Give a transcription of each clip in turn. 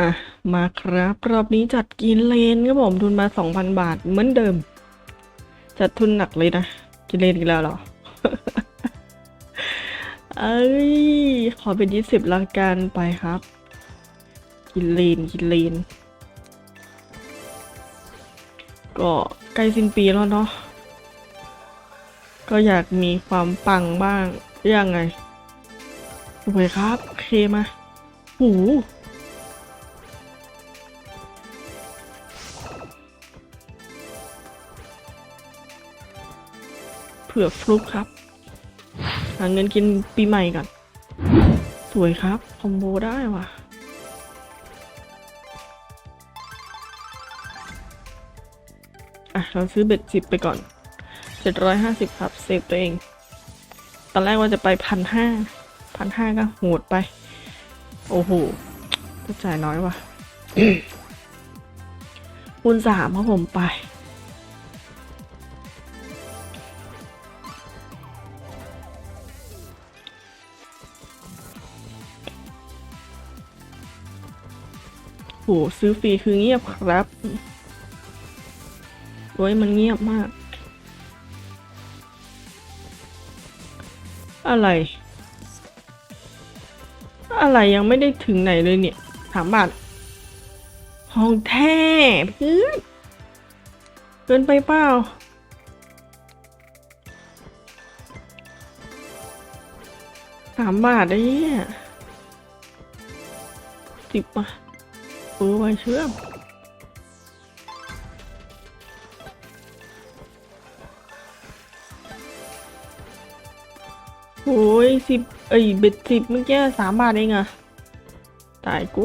อะ มาครับรอบนี้จัดกินเลนครับผมทุนมาสองพันบาทเหมือนเดิม จัดทุนหนักเลยนะ กินเลนอีกแล้วเหรอ เอ้ย ขอเป็นยี่สิบละกันไปครับ กินเลนกินเลน ก็ใกล้สิ้นปีแล้วเนาะก็อยากมีความปังบ้างยังไงโอเคครับโอเคมาหู ผื่อฟลุกครับหาเงินกินปีใหม่ก่อนสวยครับ คอมโบได้ว่ะอะ เราซื้อเบ็ดสิบไปก่อนเจ็ดร้อยห้าสิบครับ เซฟตัวเอง ตอนแรกว่าจะไปพันห้าพันห้าก็โหดไป โอ้โหก็จ่ายน้อยว่ะคูณสามครับผมไป โหซื้อฟรีคือเงียบครับโอ้ยมันเงียบมาก อะไร อะไรยังไม่ได้ถึงไหนเลยเนี่ยถามบาทห้องแท้เพื่อนเกินไปเปล่าสามบาทได้เนี่ยสิบมา เออไว้เชื่อมโอ้ยสิบเอ้ยเบ็ดสิบเมื่อกี้สามบาทเองอะตายกู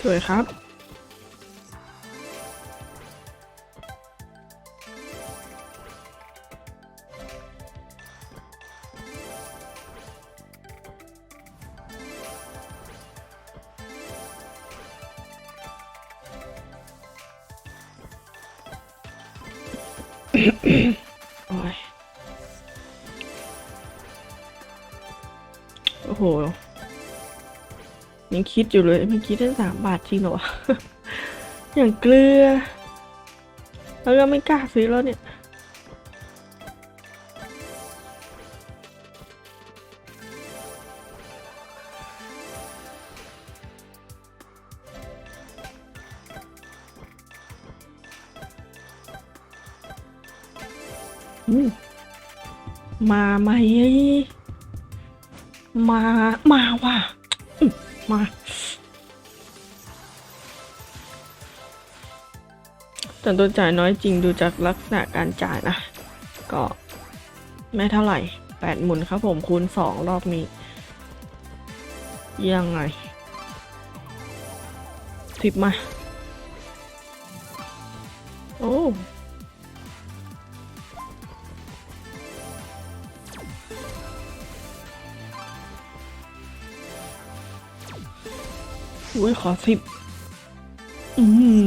ช่วยครับ โอ้ยโอ้โห ยังคิดอยู่เลยไม่คิดได้สามบาทจริงเหรอวะ อย่างเกลือ แล้วก็ไม่กล้าซื้อแล้วเนี่ย มาไหม มา มาว่ะมา แต่ตัวจ่ายน้อยจริงดูจากลักษณะการจ่ายนะ ก็ไม่เท่าไหร่ไปดหมุนครับผมคูณสองรอบนี้ ยังไงสิบมา โอ้ อุ้ยขอสิบอื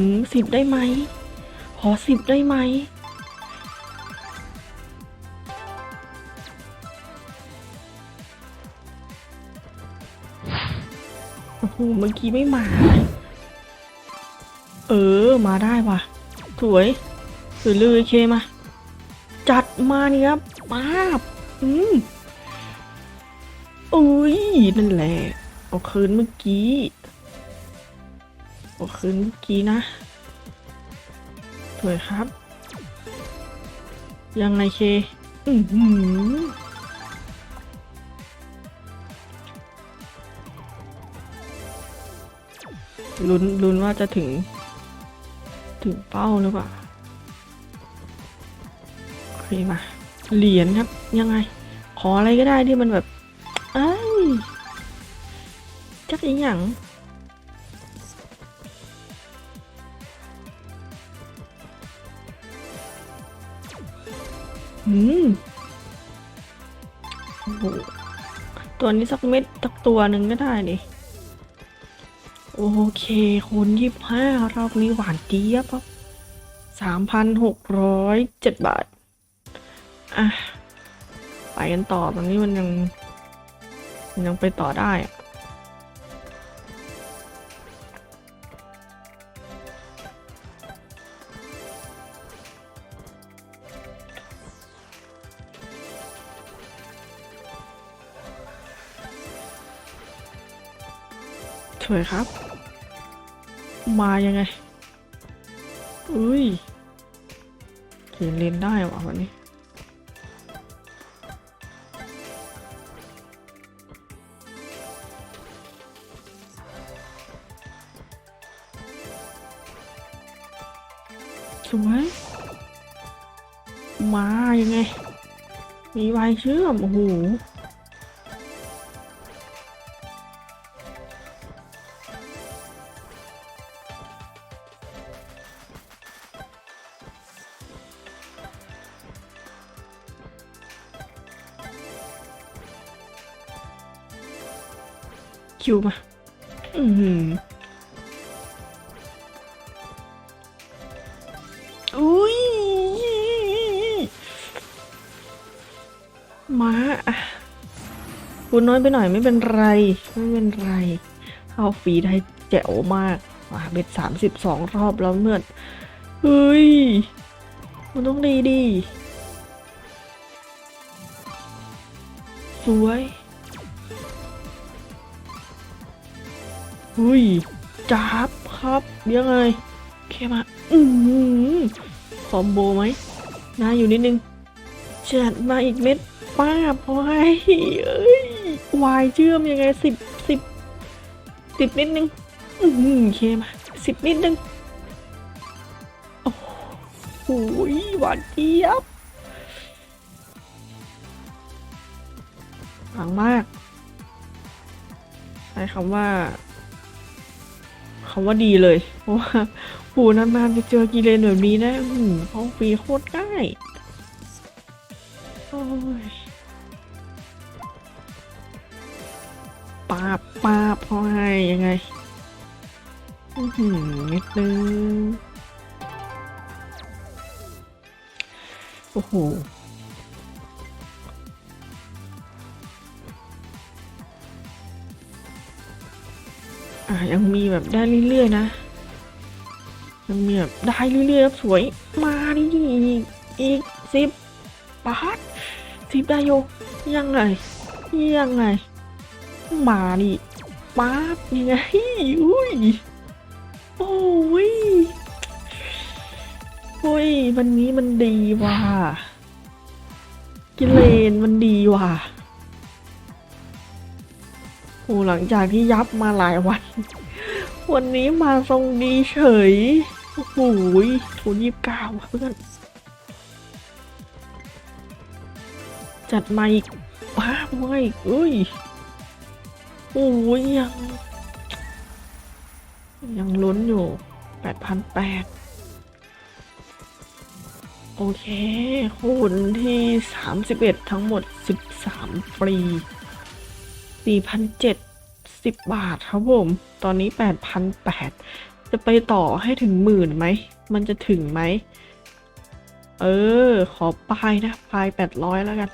มสิบได้ไหม ขอสิบได้ไหม โอ้โห เมื่อกี้ไม่มา เออ มาได้ว่ะ สวยสวยเลยเคมา จัดมาเนี่ยครับป้าบ อืมอุ้ย นั่นแหละ เอาคืนเมื่อกี้ คืนเมื่อกี้นะสวยครับ ยังไงเคอือหือลุ้นลุ้นว่าจะถึง ถึงเป้าหรือเปล่าโอเคมา เหรียญครับ ยังไง ขออะไรก็ได้ที่มันแบบ เอ้ยจักอีหยัง อืมโอ้โหตัวนี้สักเม็ดสักตัวหนึ่งก็ได้ดิโอเคคูณยี่ห้ารอบนี้หวานเจี๊ยบครับสามพันหกร้อยเจ็ดบาท อะ ไปกันต่อตอนนี้มันยัง มันยังไปต่อได้อะ วยครับ มายังไง อุ้ยเขียนเรียนได้ว่ะวันนี้สวยมายังไง มีใบเชื่อม โอ้โห คิวมา อือหืออุ้ยมาอะพูดน้อยไปหน่อยไม่เป็นไร ไม่เป็นไร เอาฟีได้แจ๋วมากมาเบ็ดสามสิบสองรอบแล้วเมื่อเฮ้ย มันต้องดีดี สวย อุ้ยจับครับยังไงแค่มาอือหือคอมโบไหมน่าอยู่นิดนึงจัดมาอีกเม็ดป้าพอให้เอ้ยวายเชื่อมยังไงสิบสิบสิบนิดนึง อือหือเคมาสิบนิดนึง โอ้โหหวานเจี๊ยบหวังมากใช้คำว่า คำว่าดีเลย เพราะว่าหูนานๆจะเจอกีเลนแบบนี้นะหืมเขาฟรีโคตรง่ายโอ้ยปาบปาบพอให้ยังไงอือหือนิดนึงโอ้โห อะยังมีแบบได้เรื่อยๆนะ ยังมีแบบได้เรื่อยๆครับสวย มาดิอีกอีกสิบปาดสิบได้โยยังไง ยังไง มาดิป๊าบยังไงอุ้ยโอ้ยโอ้ยวันนี้มันดีว่ะกิเลนมันดีว่ะ โอ้หลังจากที่ยับมาหลายวัน วันนี้มาทรงดีเฉย โอ้โหทุนยี่สิบเก้าเพื่อน จัดมาอีกบ้าไว้ยเอ้ย โอ้ยยัง ยังลุ้นอยู่แปดพันแปดโอเคคูณที่สามสิบเอ็ดทั้งหมดสิบสามฟรี สี่พันเจ็ดสิบบาทครับผม ตอนนี้แปดพันแปดจะไปต่อให้ถึงหมื่นไหม มันจะถึงไหม เออ ขอปลายนะ ปลายแปดร้อยแล้วกัน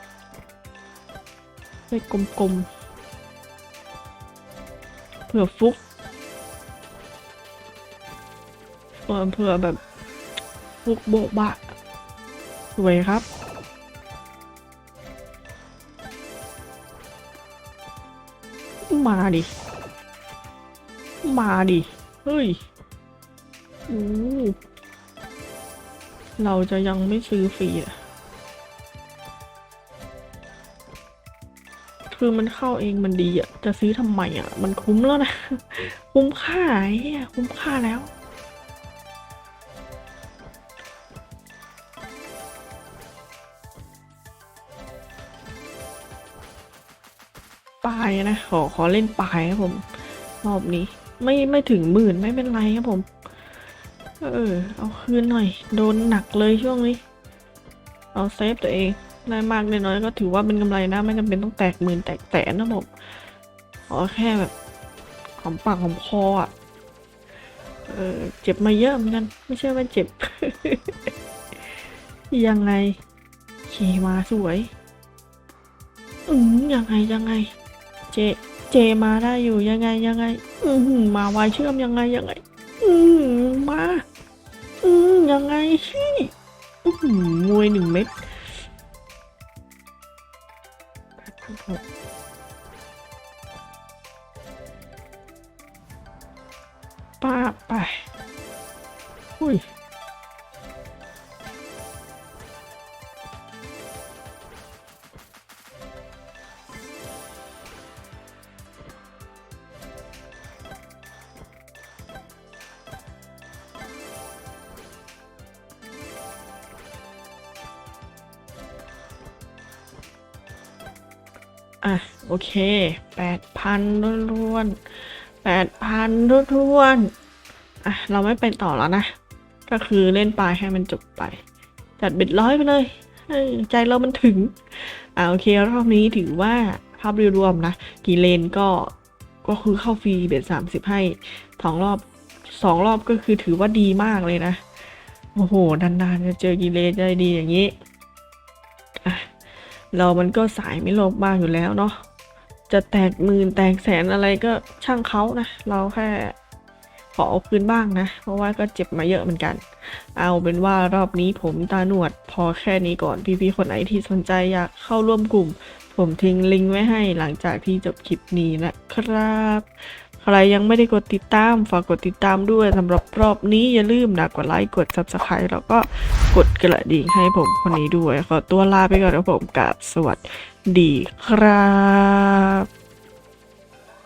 เลขกลมๆ เผื่อฟุกเผื่อเผื่อแบบฟุกโบะบะ สวยครับ มาดิ มาดิ เฮ้ยโอ้เราจะยังไม่ซื้อฟรีอะคือมันเข้าเองมันดีอะจะซื้อทำไมอะมันคุ้มแล้วนะ คุ้มค่าไอ้เหี้ยคุ้มค่าแล้วายนะขอขอเล่นปลายครับผมรอบนี้ ไม่ไม่ถึงหมื่นไม่เป็นไรครับผม เออ เอาคืนหน่อย โดนหนักเลยช่วงนี้ เอาเซฟตัวเองได้มากได้น้อยก็ถือว่าเป็นกำไรนะ ไม่จำเป็นต้องแตกหมื่นแตกแสนนะผมขอแค่แบบหอมปากหอมคออะเออเจ็บมาเยอะเหมือนกัน ไม่ใช่ว่าเจ็บ ยังไงเคมาสวยอืมยังไงยังไง เจ เจมาได้อยู่ยังไงยังไง อือหือมาไวเชื่อมยังไงยังไง อืมมา อืมยังไงชี่อือหือมวยหนึ่งเม็ดป้าไปอุ้ย โอเคแปดพันล้วนแปดพันล้วนอะ เราไม่ไปต่อแล้วนะ ก็คือเล่นปลายให้มันจบไป จัดเบ็ดร้อยไปเลยใจเรามันถึง อะโอเครอบนี้ถือว่าภาพรวมนะ กี่เลนก็ก็คือเข้าฟรีเบ็ดสามสิบให้สองรอบสองรอบก็คือถือว่าดีมากเลยนะ โอ้โห นานๆจะเจอกี่เลนได้ดีอย่างนี้ อะ เรามันก็สายไม่ลภมากอยู่แล้วเนาะ จะแตกหมื่นแตกแสนอะไรก็ช่างเขานะ เราแค่ขอเอาคืนบ้างนะ เพราะว่าก็เจ็บมาเยอะเหมือนกัน เอาเป็นว่ารอบนี้ผมตาหนวดพอแค่นี้ก่อนพี่ๆคนไหนที่สนใจอยากเข้าร่วมกลุ่ม ผมทิ้งลิงก์ไว้ให้หลังจากที่จบคลิปนี้นะครับ ใครยังไม่ได้กดติดตาม ฝากกดติดตามด้วยสำหรับรอบนี้อย่าลืมนะกดไลค์กด subscribe แล้วก็กดกระดิ่งให้ผมคนนี้ด้วยขอตัวลาไปก่อนครับผมกับสวัส ดีครับ